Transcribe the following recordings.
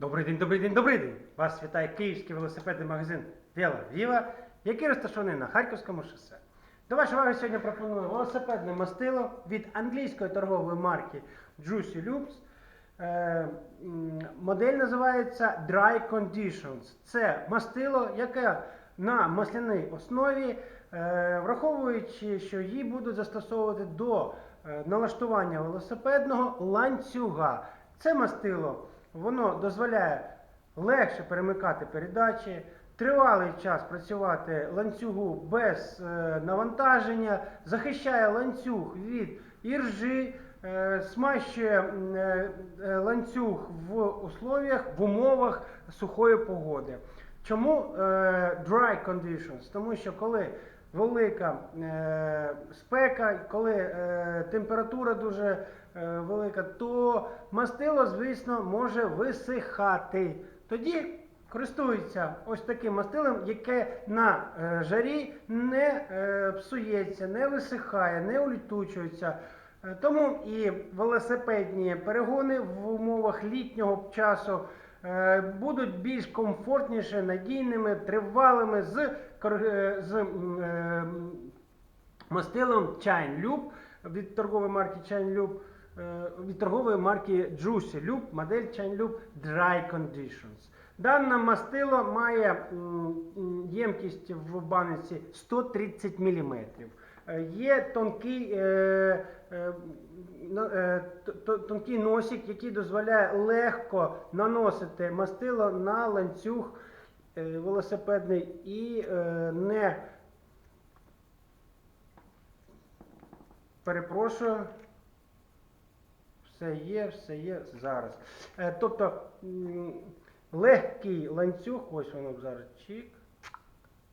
Добрий день, добрий день, добрий день! Вас вітає київський велосипедний магазин Віла Віва, який розташований на Харківському шосе. До вашої уваги сьогодні пропоную велосипедне мастило від англійської торгової марки Juicy Loops. Е, модель називається Dry Conditions. Це мастило, яке на масляній основі, е, враховуючи, що її будуть застосовувати до е, налаштування велосипедного ланцюга. Це мастило воно дозволяє легше перемикати передачі, тривалий час працювати ланцюгу без е, навантаження, захищає ланцюг від іржі, е, смащує е, ланцюг в условіях, в умовах сухої погоди. Чому dry conditions? Тому що коли велика е, спека, коли е, температура дуже е, велика, то мастило, звісно, може висихати. Тоді користуються ось таким мастилом, яке на жарі не псується, не висихає, не улітучується. Тому і велосипедні перегони в умовах літнього часу будуть більш комфортніше, надійними, тривалими з, е, з е, мастилом Chine Loop від торгової марки Loop, е, від торгової марки Juicy Loop, модель Chine Loop Dry Conditions. Дане мастило має ємкість в баниці 130 мм. Є тонкий, е, е, е, тонкий носик, який дозволяє легко наносити мастило на ланцюг е, велосипедний і е, не перепрошую. Все є, все є зараз. Е, тобто легкий ланцюг, ось воно зараз чик.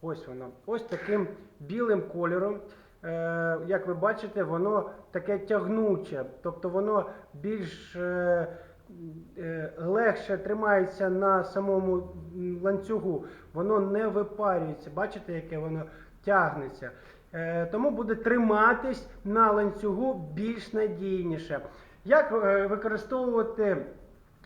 Ось воно. Ось таким білим кольором. Е, як ви бачите, воно таке тягнуче, тобто воно більш е, е, легше тримається на самому ланцюгу, воно не випарюється. Бачите, яке воно тягнеться. Тому буде триматись на ланцюгу більш надійніше. Як використовувати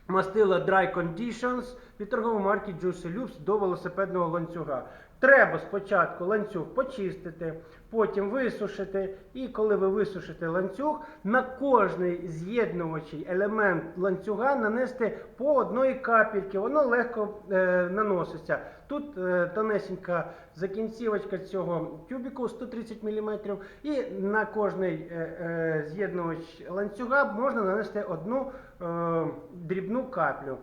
мастило Dry Conditions від торгової марки Juicy Loops до велосипедного ланцюга. Треба спочатку ланцюг почистити, потім висушити. І коли ви висушите ланцюг, на кожний з'єднувачий елемент ланцюга нанести по одної капельки. Воно легко е, наноситься. Тут е, тонесенька закінцівочка цього тюбіку 130 мм, і на кожний е, е, з'єднувач ланцюга можна нанести одну е, дрібну каплю.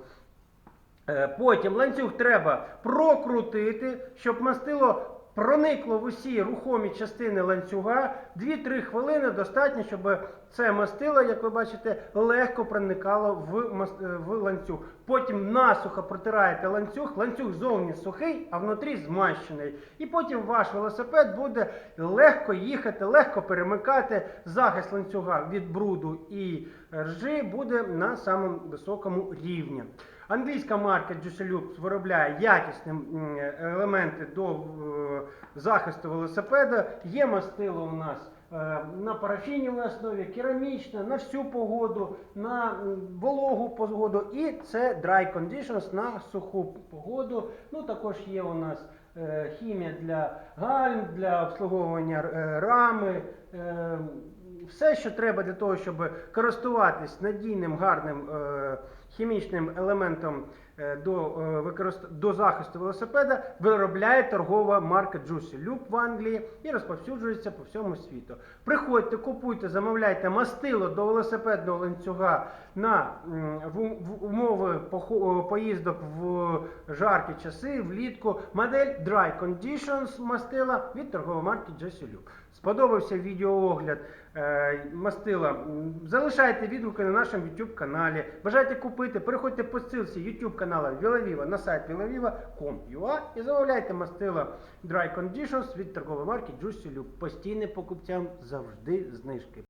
Е, Потім ланцюг треба прокрутити, щоб мастило проникло в усі рухомі частини ланцюга. 2-3 хвилини достатньо, щоб це мастило, як ви бачите, легко проникало в, е, в ланцюг. Потім насухо протираєте ланцюг, ланцюг зовні сухий, а внутрі змащений. І потім ваш велосипед буде легко їхати, легко перемикати. Захист ланцюга від бруду і ржи буде на самому високому рівні. Англійська марка Juicy Loops виробляє якісні елементи до е, захисту велосипеда. Є мастило у нас е, на парафінівій основі, керамічне, на всю погоду, на вологу погоду і це Dry Conditions на суху погоду. Ну також є у нас е, хімія для гальм, для обслуговування е, рами. е, все, що треба для того, щоб користуватись надійним, гарним е, хімічним елементом е, до, е, використ... до захисту велосипеда, виробляє торгова марка Juicy Loop в Англії і розповсюджується по всьому світу. Приходьте, купуйте, замовляйте мастило до велосипедного ланцюга на в, в умови поїздок в жаркі часи, влітку. Модель Dry Conditions мастила від торгової марки Juicy Loop. Сподобався відеоогляд е, мастила. Залишайте відгуки на нашому YouTube каналі. Бажаєте купити, переходьте по ссылці YouTube каналу Вілавіва на сайт vilaviva.com.ua і замовляйте мастила Dry Conditions від торгової марки Juicy Loop. Постійним покупцям завжди знижки.